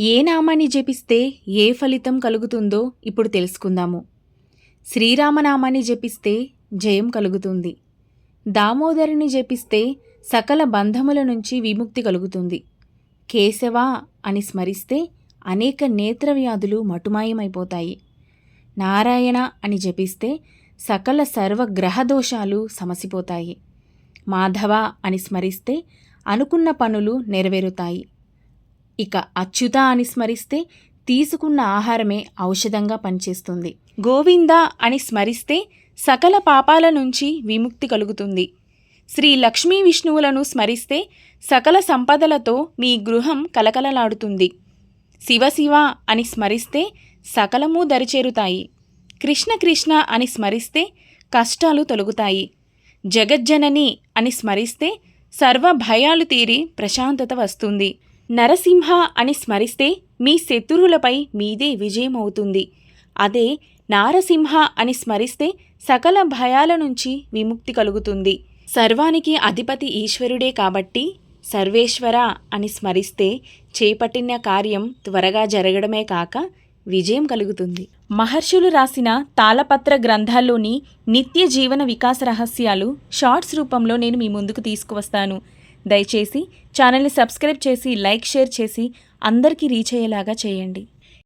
ఏ నామాన్ని జపిస్తే ఏ ఫలితం కలుగుతుందో ఇప్పుడు తెలుసుకుందాము. శ్రీరామనామాన్ని జపిస్తే జయం కలుగుతుంది. దామోదరుని జపిస్తే సకల బంధముల నుంచి విముక్తి కలుగుతుంది. కేశవ అని స్మరిస్తే అనేక నేత్ర వ్యాధులు మటుమాయమైపోతాయి. నారాయణ అని జపిస్తే సకల సర్వ గ్రహదోషాలు సమసిపోతాయి. మాధవ అని స్మరిస్తే అనుకున్న పనులు నెరవేరుతాయి. ఇక అచ్యుత అని స్మరిస్తే తీసుకున్న ఆహారమే ఔషధంగా పనిచేస్తుంది. గోవింద అని స్మరిస్తే సకల పాపాల నుంచి విముక్తి కలుగుతుంది. శ్రీ లక్ష్మీ విష్ణువులను స్మరిస్తే సకల సంపదలతో మీ గృహం కలకలలాడుతుంది. శివ శివ అని స్మరిస్తే సకలము దరిచేరుతాయి. కృష్ణ కృష్ణ అని స్మరిస్తే కష్టాలు తొలగుతాయి. జగజ్జనని అని స్మరిస్తే సర్వ భయాలు తీరి ప్రశాంతత వస్తుంది. నరసింహ అని స్మరిస్తే మీ శత్రువులపై మీదే విజయం అవుతుంది అదే నారసింహ అని స్మరిస్తే సకల భయాల నుంచి విముక్తి కలుగుతుంది. సర్వానికి అధిపతి ఈశ్వరుడే కాబట్టి సర్వేశ్వర అని స్మరిస్తే చేపట్టిన కార్యం త్వరగా జరగడమే కాక విజయం కలుగుతుంది. మహర్షులు రాసిన తాళపత్ర గ్రంథాల్లోని నిత్య జీవన వికాస రహస్యాలు షార్ట్స్ రూపంలో నేను మీ ముందుకు తీసుకువస్తాను. దయచేసి ఛానల్ని సబ్స్క్రైబ్ చేసి లైక్ షేర్ చేసి అందరికీ రీచ్ అయ్యేలాగా చేయండి.